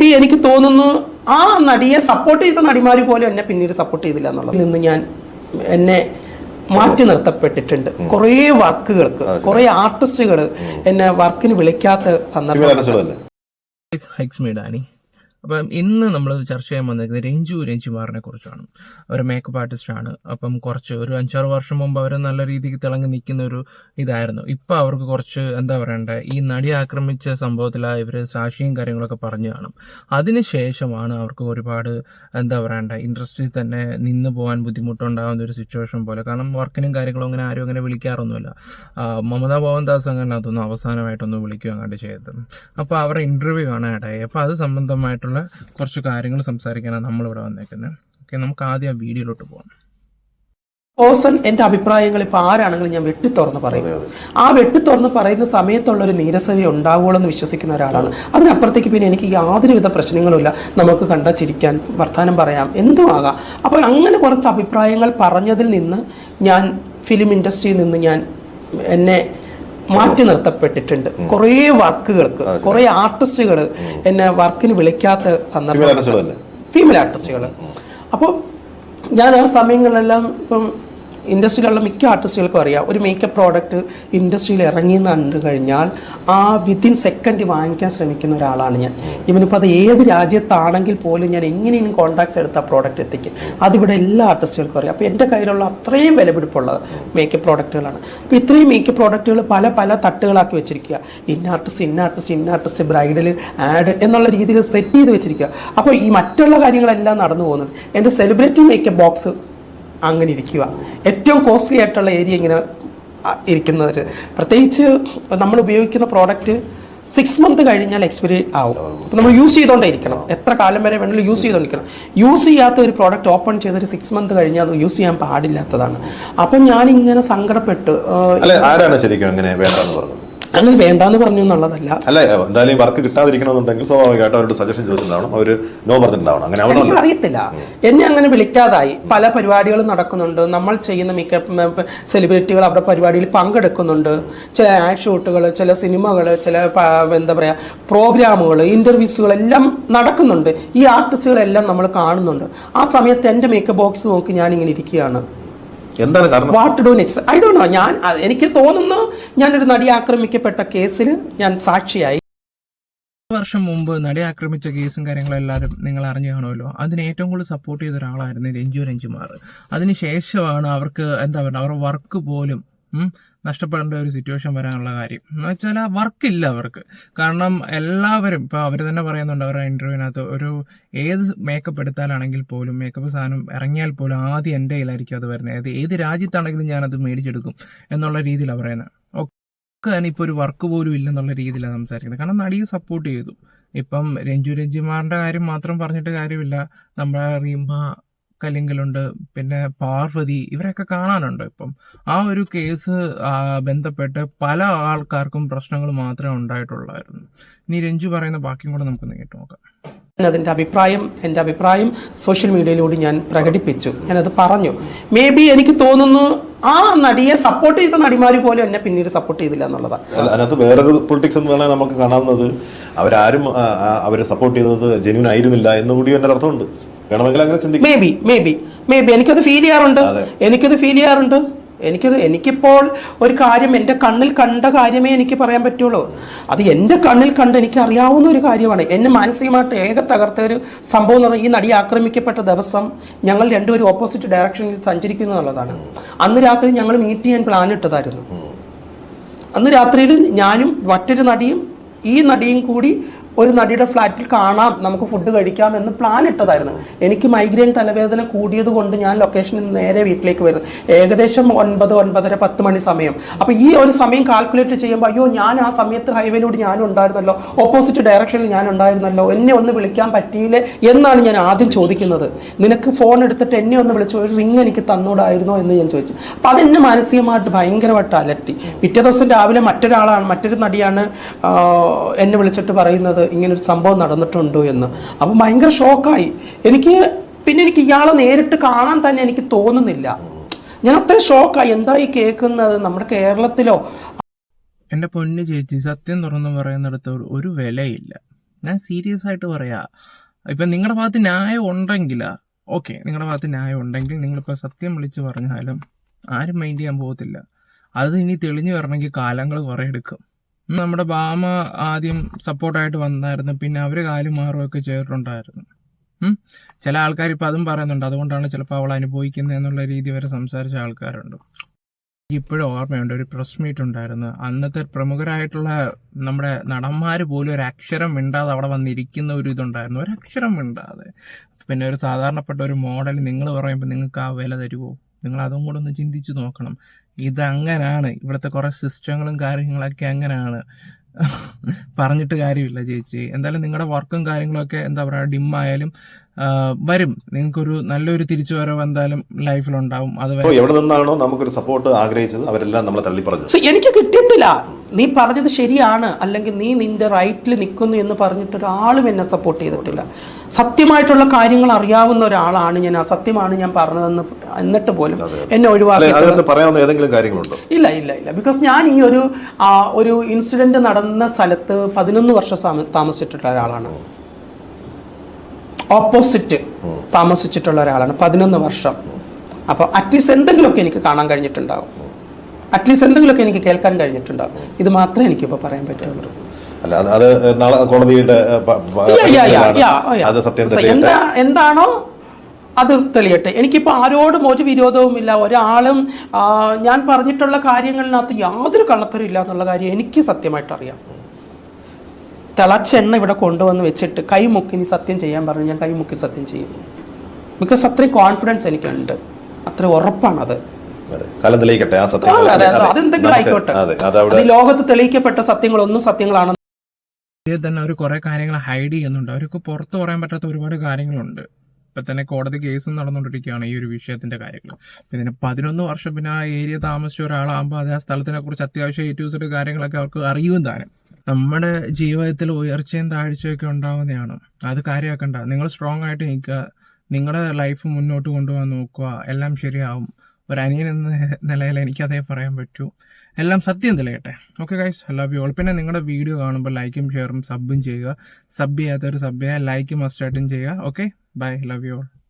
B എനിക്ക് തോന്നുന്നു ആ നടിയെ സപ്പോർട്ട് ചെയ്ത നടിമാർ പോലും എന്നെ പിന്നീട് സപ്പോർട്ട് ചെയ്തില്ല എന്നുള്ളത്. നിന്ന് ഞാൻ എന്നെ മാറ്റി നിർത്തപ്പെട്ടിട്ടുണ്ട്. കുറേ വർക്കുകൾക്ക് കുറേ ആർട്ടിസ്റ്റുകൾ എന്നെ വർക്കിന് വിളിക്കാത്ത സന്ദർഭം ഹൈക്സ് മീഡാനി അപ്പം ഇന്ന് നമ്മൾ ചർച്ച ചെയ്യാൻ വന്നിരിക്കുന്നത് രഞ്ജു രഞ്ജുമാറിനെ കുറിച്ചാണ്. അവർ മേക്കപ്പ് ആർട്ടിസ്റ്റാണ് അപ്പം കുറച്ച് ഒരു അഞ്ചാറ് വർഷം മുമ്പ് അവർ നല്ല രീതിക്ക് തിളങ്ങി നിൽക്കുന്ന ഒരു ഇതായിരുന്നു. ഇപ്പം അവർക്ക് കുറച്ച് എന്താ പറയണ്ടേ ഈ നടി ആക്രമിച്ച സംഭവത്തിൽ ഇവർ സാക്ഷിയും കാര്യങ്ങളൊക്കെ പറഞ്ഞു കാണും. അതിനുശേഷമാണ് അവർക്ക് ഒരുപാട് എന്താ പറയണ്ടേ ഇൻഡസ്ട്രിയിൽ തന്നെ നിന്ന് പോകാൻ ബുദ്ധിമുട്ടുണ്ടാകുന്ന ഒരു സിറ്റുവേഷൻ പോലെ. കാരണം വർക്കിനും കാര്യങ്ങളും അങ്ങനെ ആരും അങ്ങനെ വിളിക്കാറൊന്നുമില്ല. മമതാ മോഹൻദാസ് അങ്ങനെ അതൊന്നും അവസാനമായിട്ടൊന്നും വിളിക്കുക അങ്ങോട്ട് ചെയ്തത് അപ്പോൾ അവരുടെ ഇന്റർവ്യൂ കാണാനിടയായി അപ്പോൾ അത് സംബന്ധമായിട്ടുള്ള കുറച്ച് കാര്യങ്ങൾ സംസാരിക്കാനാണ് നമ്മളിവിടെ വന്നേക്കുന്നത് ഓക്കെ നമുക്ക് ആദ്യം ആ വീഡിയോയിലോട്ട് പോകാം പേഴ്സൺ എന്റെ അഭിപ്രായങ്ങൾ ഇപ്പോൾ ആരാണെങ്കിലും ഞാൻ വെട്ടി തുറന്ന് പറയും. ആ വെട്ടി തുറന്ന് പറയുന്ന സമയത്തുള്ള ഒരു നീരസവ ഉണ്ടാവുള്ളൂ എന്ന് വിശ്വസിക്കുന്ന ഒരാളാണ്. അതിനപ്പുറത്തേക്ക് പിന്നെ എനിക്ക് യാതൊരുവിധ പ്രശ്നങ്ങളുമില്ല. നമുക്ക് കണ്ട ചിരിക്കാൻ വർത്തമാനം പറയാം. എന്തും ആകാം. അപ്പോൾ അങ്ങനെ കുറച്ച് അഭിപ്രായങ്ങൾ പറഞ്ഞതിൽ നിന്ന് ഞാൻ ഫിലിം ഇൻഡസ്ട്രിയിൽ നിന്ന് ഞാൻ എന്നെ മാറ്റി നിർത്തപ്പെട്ടിട്ടുണ്ട്. കുറേ വർക്കുകൾക്ക് കുറേ ആർട്ടിസ്റ്റുകൾ എന്നെ വർക്കിന് വിളിക്കാത്ത സന്ദർഭം ഫീമെയിൽ ആർട്ടിസ്റ്റുകൾ അപ്പോൾ ഞാൻ ആ സമയങ്ങളിലെല്ലാം ഇപ്പം ഇൻഡസ്ട്രിയിലുള്ള മിക്ക ആർട്ടിസ്റ്റുകൾക്കും അറിയാം. ഒരു മേക്കപ്പ് പ്രോഡക്റ്റ് ഇൻഡസ്ട്രിയിൽ ഇറങ്ങി എന്ന് കണ്ടു കഴിഞ്ഞാൽ ആ വിത്തിൻ സെക്കൻഡ് വാങ്ങിക്കാൻ ശ്രമിക്കുന്ന ഒരാളാണ് ഞാൻ. ഇവനിപ്പോൾ അത് ഏത് രാജ്യത്താണെങ്കിൽ പോലും ഞാൻ എങ്ങനെയും കോൺടാക്ട്സ് എടുത്ത് ആ പ്രോഡക്റ്റ് എത്തിക്കും. അതിവിടെ എല്ലാ ആർട്ടിസ്റ്റുകൾക്കും അറിയാം. അപ്പോൾ എന്റെ കയ്യിലുള്ള അത്രയും വിലപിടിപ്പുള്ളത് മേക്കപ്പ് പ്രോഡക്റ്റുകളാണ് അപ്പോൾ ഇത്രയും മേക്കപ്പ് പ്രോഡക്റ്റുകൾ പല പല തട്ടുകളാക്കി വെച്ചിരിക്കുക. ഇന്ന ആർട്ടിസ്റ്റ് ഇന്ന ആർട്ടിസ്റ്റ് ഇന്ന ആർട്ടിസ്റ്റ് ബ്രൈഡൽ ആഡ് എന്നുള്ള രീതിയിൽ സെറ്റ് ചെയ്ത് വെച്ചിരിക്കുക. അപ്പോൾ ഈ മറ്റുള്ള കാര്യങ്ങളെല്ലാം നടന്നു പോകുന്നത്. എന്റെ സെലിബ്രിറ്റി മേക്കപ്പ് ബോക്സ് അങ്ങനെ ഇരിക്കുക ഏറ്റവും കോസ്റ്റ്ലി ആയിട്ടുള്ള ഏരിയ ഇങ്ങനെ ഇരിക്കുന്നത്. പ്രത്യേകിച്ച് നമ്മൾ ഉപയോഗിക്കുന്ന പ്രോഡക്റ്റ് സിക്സ് മന്ത് കഴിഞ്ഞാൽ എക്സ്പയറി ആവും. അപ്പോൾ നമ്മൾ യൂസ് ചെയ്തുകൊണ്ടേയിരിക്കണം എത്ര കാലം വരെ വേണമെങ്കിലും യൂസ് ചെയ്തുകൊണ്ടിരിക്കണം യൂസ് ചെയ്യാത്ത ഒരു പ്രോഡക്റ്റ് ഓപ്പൺ ചെയ്തൊരു സിക്സ് മന്ത് കഴിഞ്ഞാൽ അത് യൂസ് ചെയ്യാൻ പാടില്ലാത്തതാണ്. അപ്പം ഞാനിങ്ങനെ സങ്കടപ്പെട്ട് ആരാണ് ശരിക്കും അങ്ങനെ വേണ്ടെന്ന് പറഞ്ഞത് അങ്ങനെ വേണ്ടാന്ന് പറഞ്ഞു എന്നുള്ളതല്ല. അല്ല എന്തായാലും വർക്ക് കിട്ടാതിരിക്കണമെന്നുണ്ടെങ്കിൽ സ്വാഭാവികമായിട്ട് അവരുടെ സജഷൻ ചോദിച്ചിട്ടുണ്ടാവണം. അവർ നോ പറഞ്ഞിട്ടുണ്ടാവണം. അങ്ങനെ എനിക്ക് അറിയത്തില്ല എന്നെ അങ്ങനെ വിളിക്കാതായി. പല പരിപാടികളും നടക്കുന്നുണ്ട്. നമ്മൾ ചെയ്യുന്ന മിക്ക സെലിബ്രിറ്റികൾ അവരുടെ പരിപാടിയിൽ പങ്കെടുക്കുന്നുണ്ട്. ചില ആഡ് ഷൂട്ടുകൾ ചില സിനിമകൾ ചില എന്താ പറയുക പ്രോഗ്രാമുകൾ ഇന്റർവ്യൂസുകൾ എല്ലാം നടക്കുന്നുണ്ട്. ഈ ആർട്ടിസ്റ്റുകളെല്ലാം നമ്മൾ കാണുന്നുണ്ട്. ആ സമയത്ത് എന്റെ മേക്കപ്പ് ബോക്സ് നോക്കി ഞാനിങ്ങനെ ഇരിക്കുകയാണ്. എന്താണ് കാരണം? വാട്ട് ഡു നെക്സ്റ്റ് ഐ ഡോ നോ ഞാൻ എനിക്ക് തോന്നുന്നു ഞാനൊരു നടി ആക്രമിക്കപ്പെട്ട കേസിൽ ഞാൻ സാക്ഷിയായി. വർഷം മുമ്പ് നടി ആക്രമിച്ച കേസും കാര്യങ്ങളും എല്ലാവരും നിങ്ങൾ അറിഞ്ഞു കാണുമല്ലോ. അതിന് ഏറ്റവും കൂടുതൽ സപ്പോർട്ട് ചെയ്ത ഒരാളായിരുന്നു രഞ്ജു രഞ്ജുമാർ. അതിനുശേഷമാണ് അവർക്ക് എന്താ പറയുക അവരുടെ വർക്ക് പോലും നഷ്ടപ്പെടേണ്ട ഒരു സിറ്റുവേഷൻ വരാനുള്ള കാര്യം. എന്ന് വെച്ചാൽ ആ വർക്കില്ല അവർക്ക്. കാരണം എല്ലാവരും ഇപ്പോൾ അവർ തന്നെ പറയുന്നുണ്ട് അവരുടെ ഇന്റർവ്യൂവിനകത്ത് ഒരു ഏത് മേക്കപ്പ് എടുത്താലാണെങ്കിൽ പോലും മേക്കപ്പ് സാധനം ഇറങ്ങിയാൽ പോലും ആദ്യം എന്റെ കയ്യിലായിരിക്കും അത് വരുന്നത്. അത് ഏത് രാജ്യത്താണെങ്കിലും ഞാനത് മേടിച്ചെടുക്കും എന്നുള്ള രീതിയിലാണ് പറയുന്നത്. ഒക്കെ തന്നെ ഇപ്പോൾ ഒരു വർക്ക് പോലും ഇല്ലെന്നുള്ള രീതിയിലാണ് സംസാരിക്കുന്നത്. കാരണം നടിയെ സപ്പോർട്ട് ചെയ്തു. ഇപ്പം രഞ്ജു രഞ്ജിമാറിന്റെ കാര്യം മാത്രം പറഞ്ഞിട്ട് കാര്യമില്ല. നമ്മുടെ റീമ കലിങ്കലുണ്ട് പിന്നെ പാർവതി ഇവരൊക്കെ കാണാനുണ്ട് ഇപ്പം. ആ ഒരു കേസ് ബന്ധപ്പെട്ട് പല ആൾക്കാർക്കും പ്രശ്നങ്ങൾ മാത്രമേ ഉണ്ടായിട്ടുള്ളായിരുന്നു. ഇനി രഞ്ജു പറയുന്ന ബാക്കിയും കൂടെ നമുക്ക് കേട്ട് നോക്കാം. അതിന്റെ അഭിപ്രായം എന്റെ അഭിപ്രായം സോഷ്യൽ മീഡിയയിലൂടെ ഞാൻ പ്രകടിപ്പിച്ചു. ഞാനത് പറഞ്ഞു. മേ ബി എനിക്ക് തോന്നുന്നു ആ നടിയെ സപ്പോർട്ട് ചെയ്ത നടിമാർ പോലും എന്നെ പിന്നീട് സപ്പോർട്ട് ചെയ്തില്ല എന്നുള്ളതാണ് അതിനകത്ത് വേറൊരു പൊളിറ്റിക്സ് എന്ന് പറഞ്ഞാൽ നമുക്ക് കാണാവുന്നത് അവരാരും അവരെ സപ്പോർട്ട് ചെയ്തത് ജെന്യൂൻ ആയിരുന്നില്ല എന്നുകൂടി എന്റെ അർത്ഥമുണ്ട്. Maybe maybe maybe എനിക്കത് ഫീൽ ചെയ്യാറുണ്ട്. എനിക്കത് ഫീൽ ചെയ്യാറുണ്ട്. എനിക്കത് എനിക്കിപ്പോൾ ഒരു കാര്യം എന്റെ കണ്ണിൽ കണ്ട കാര്യമേ എനിക്ക് പറയാൻ പറ്റുള്ളൂ. അത് എന്റെ കണ്ണിൽ കണ്ട് എനിക്ക് അറിയാവുന്ന ഒരു കാര്യമാണ്. എന്നെ മാനസികമായിട്ട് ഏക തകർത്ത ഒരു സംഭവം എന്ന് പറഞ്ഞാൽ ഈ നടി ആക്രമിക്കപ്പെട്ട ദിവസം ഞങ്ങൾ രണ്ടുപേരും ഓപ്പോസിറ്റ് ഡയറക്ഷനിൽ സഞ്ചരിക്കുന്നു എന്നുള്ളതാണ്. അന്ന് രാത്രി ഞങ്ങൾ മീറ്റ് ചെയ്യാൻ പ്ലാൻ ഇട്ടതായിരുന്നു. അന്ന് രാത്രിയിൽ ഞാനും മറ്റൊരു നടിയും ഈ നടിയും കൂടി ഒരു നടിയുടെ ഫ്ലാറ്റിൽ കാണാം നമുക്ക് ഫുഡ് കഴിക്കാം എന്ന് പ്ലാൻ ഇട്ടതായിരുന്നു. എനിക്ക് മൈഗ്രെയിൻ തലവേദന കൂടിയത് കൊണ്ട് ഞാൻ ലൊക്കേഷനിൽ നിന്ന് നേരെ വീട്ടിലേക്ക് വരുന്നു. ഏകദേശം ഒൻപത് ഒൻപതര പത്ത് മണി സമയം. അപ്പോൾ ഈ ഒരു സമയം കാൽക്കുലേറ്റ് ചെയ്യുമ്പോൾ അയ്യോ ഞാൻ ആ സമയത്ത് ഹൈവേയിലൂടെ ഞാനും ഉണ്ടായിരുന്നല്ലോ ഓപ്പോസിറ്റ് ഡയറക്ഷനിൽ ഞാൻ ഉണ്ടായിരുന്നല്ലോ എന്നെ ഒന്ന് വിളിക്കാൻ പറ്റിയില്ലേ എന്നാണ് ഞാൻ ആദ്യം ചോദിക്കുന്നത്. നിനക്ക് ഫോൺ എടുത്തിട്ട് എന്നെ ഒന്ന് വിളിച്ചു ഒരു റിങ് എനിക്ക് തന്നൂടായിരുന്നോ എന്ന് ഞാൻ ചോദിച്ചു. അപ്പം അതെന്നെ മാനസികമായിട്ട് ഭയങ്കരമായിട്ട് അലട്ടി. പിറ്റേ ദിവസം രാവിലെ മറ്റൊരാളാണ് മറ്റൊരു നടിയാണ് എന്നെ വിളിച്ചിട്ട് പറയുന്നത്. ഇങ്ങനൊരു സംഭവം നടന്നിട്ടുണ്ടോ എന്ന്. അപ്പം ഭയങ്കര ഷോക്കായി. എനിക്ക് പിന്നെ എനിക്ക് ഇയാളെ നേരിട്ട് കാണാൻ തന്നെ എനിക്ക് തോന്നുന്നില്ല. ഞാൻ അത്ര ഷോക്കായി. എന്താ ഈ കേൾക്കുന്നത്? നമ്മുടെ കേരളത്തിലോ? എന്റെ പൊന്നു ചേച്ചി സത്യം തുറന്ന് പറയുന്നിടത്ത് ഒരു- വിലയില്ല. ഞാൻ സീരിയസ് ആയിട്ട് പറയാ. ഇപ്പം നിങ്ങളുടെ ഭാഗത്ത് ന്യായം ഉണ്ടെങ്കിൽ ഓക്കെ നിങ്ങളുടെ ഭാഗത്ത് ന്യായം ഉണ്ടെങ്കിൽ നിങ്ങളിപ്പോൾ സത്യം വിളിച്ച് പറഞ്ഞാലും ആരും മൈൻഡ് ചെയ്യാൻ പോകത്തില്ല. അത് ഇനി തെളിഞ്ഞു വരണമെങ്കിൽ കാലങ്ങൾ കുറേ എടുക്കും. നമ്മുടെ ബാമ ആദ്യം സപ്പോർട്ടായിട്ട് വന്നായിരുന്നു. പിന്നെ അവർ കാലും മാറുമൊക്കെ ചെയ്തിട്ടുണ്ടായിരുന്നു. ചില ആൾക്കാർ ഇപ്പം അതും പറയുന്നുണ്ട്. അതുകൊണ്ടാണ് ചിലപ്പോൾ അവൾ അനുഭവിക്കുന്നത് എന്നുള്ള രീതി വരെ സംസാരിച്ച ആൾക്കാരുണ്ട്. ഇപ്പോഴും ഓർമ്മയുണ്ട്. ഒരു പ്രസ് മീറ്റ് ഉണ്ടായിരുന്നു. അന്നത്തെ പ്രമുഖരായിട്ടുള്ള നമ്മുടെ നടന്മാർ പോലും ഒരു അക്ഷരം മിണ്ടാതെ അവിടെ വന്നിരിക്കുന്ന ഒരു ഇതുണ്ടായിരുന്നു. ഒരു അക്ഷരം മിണ്ടാതെ. പിന്നെ ഒരു സാധാരണപ്പെട്ട ഒരു മോഡൽ നിങ്ങൾ പറയുമ്പോൾ നിങ്ങൾക്ക് ആ വില തരുമോ നിങ്ങൾ അതും കൂടെ ഒന്ന് ചിന്തിച്ച് നോക്കണം. ഇതങ്ങനാണ്. ഇവിടുത്തെ കുറേ സിസ്റ്റങ്ങളും കാര്യങ്ങളൊക്കെ അങ്ങനെയാണ് പറഞ്ഞിട്ട് കാര്യമില്ല ചേച്ചി. എന്തായാലും നിങ്ങളുടെ വർക്കും കാര്യങ്ങളൊക്കെ എന്താ പറയുക ഡിമ്മായാലും വരും. നിങ്ങൾക്കൊരു നല്ലൊരു തിരിച്ചു വരവ് എന്തായാലും ലൈഫിലുണ്ടാവും. അത് എവിടെ നിന്നാണോ നമുക്കൊരു സപ്പോർട്ട് ആഗ്രഹിച്ചത് അവരെല്ലാം നമ്മളെ തള്ളി പറഞ്ഞു എനിക്ക് കിട്ടിയിട്ടില്ല. നീ പറഞ്ഞത് ശരിയാണ്. അല്ലെങ്കിൽ നീ നിന്റെ റൈറ്റിൽ നിൽക്കുന്നു എന്ന് പറഞ്ഞിട്ട് ഒരാളും എന്നെ സപ്പോർട്ട് ചെയ്തിട്ടില്ല. സത്യമായിട്ടുള്ള കാര്യങ്ങൾ അറിയാവുന്ന ഒരാളാണ് ഞാൻ. ആ സത്യമാണ് ഞാൻ പറഞ്ഞതെന്ന് എന്നിട്ട് പോലും എന്നെ അല്ലെ ഒഴിവാക്കി അതിനകത്ത് പറയാവുന്ന ഏതെങ്കിലും കാര്യങ്ങളുണ്ടോ? ഇല്ല ഇല്ല ഇല്ല. ബിക്കോസ് ഞാൻ ഈ ഒരു ആ, ഒരു ഇൻസിഡന്റ് നടന്ന സ്ഥലത്ത് പതിനൊന്ന് വർഷം താമസിച്ചിട്ടുള്ള ഒരാളാണ്. ഓപ്പോസിറ്റ് താമസിച്ചിട്ടുള്ള ഒരാളാണ്. പതിനൊന്ന് വർഷം. അപ്പോൾ അറ്റ്ലീസ്റ്റ് എന്തെങ്കിലുമൊക്കെ എനിക്ക് കാണാൻ കഴിഞ്ഞിട്ടുണ്ടാവും. അറ്റ്ലീസ്റ്റ് എന്തെങ്കിലുമൊക്കെ എനിക്ക് കേൾക്കാൻ കഴിഞ്ഞിട്ടുണ്ടാവും. ഇത് മാത്രമേ എനിക്കിപ്പോൾ പറയാൻ പറ്റുള്ളൂ. അല്ല അത് നാളെ കോടതിയുടെ എന്താ എന്താണോ അത് തെളിയട്ടെ. എനിക്കിപ്പോൾ ആരോടും ഒരു വിരോധവുമില്ല. ഒരാളും ഞാൻ പറഞ്ഞിട്ടുള്ള കാര്യങ്ങളിനകത്ത് യാതൊരു കള്ളത്തരം ഇല്ല എന്നുള്ള കാര്യം എനിക്ക് സത്യമായിട്ട് അറിയാം തിളച്ചെണ്ണ ഇവിടെ കൊണ്ടുവന്ന് വെച്ചിട്ട് കൈമുക്കി നീ സത്യം ചെയ്യാൻ പറഞ്ഞു ഞാൻ കൈമുക്കി സത്യം ചെയ്യും. ബിക്കോസ് അത്രയും കോൺഫിഡൻസ് എനിക്കുണ്ട്. അത്ര ഉറപ്പാണത്. കാലം തെളിയിക്കട്ടെ ആ ആ, അതെ അതെ അതെ. അതെന്തെങ്കിലും ആയിക്കോട്ടെ. അതെ ലോകത്ത് തെളിയിക്കപ്പെട്ട സത്യങ്ങളൊന്നും സത്യങ്ങളാണ് തന്നെ അവർ കുറേ കാര്യങ്ങൾ ഹൈഡ് ചെയ്യുന്നുണ്ട്. അവർക്ക് പുറത്തു പറയാൻ പറ്റാത്ത ഒരുപാട് കാര്യങ്ങളുണ്ട്. ഇപ്പം തന്നെ കോടതി കേസും നടന്നുകൊണ്ടിരിക്കുകയാണ് ഈ ഒരു വിഷയത്തിന്റെ കാര്യങ്ങൾ. പിന്നെ പതിനൊന്ന് വർഷം പിന്നെ ആ ഏരിയ താമസിച്ച ഒരാളാകുമ്പോൾ അത് ആ സ്ഥലത്തിനെ കുറിച്ച് അത്യാവശ്യം ഏറ്റവും കാര്യങ്ങളൊക്കെ അവർക്ക് അറിയും താനും. നമ്മുടെ ജീവിതത്തിൽ ഉയർച്ചയും താഴ്ചയൊക്കെ ഉണ്ടാവുന്നതാണ്. അത് കാര്യമാക്കണ്ട. നിങ്ങൾ സ്ട്രോങ് ആയിട്ട് നിൽക്കുക. നിങ്ങളുടെ ലൈഫ് മുന്നോട്ട് കൊണ്ടുപോകാൻ നോക്കുക. എല്ലാം ശരിയാവും. ഒരു അനിയൻ എന്ന നിലയിൽ എനിക്കതേ പറയാൻ പറ്റൂ. എല്ലാം സത്യം തെളിയട്ടെ. Okay guys love you all പിന്നെ നിങ്ങളുടെ വീഡിയോ കാണുമ്പോൾ ലൈക്കും ഷെയറും സബും ചെയ്യുക. സബ് ചെയ്യാത്തവർ സബ് ചെയ്യുക. ലൈക്ക് മസ്റ്റായിട്ടും ചെയ്യുക. Okay bye love you all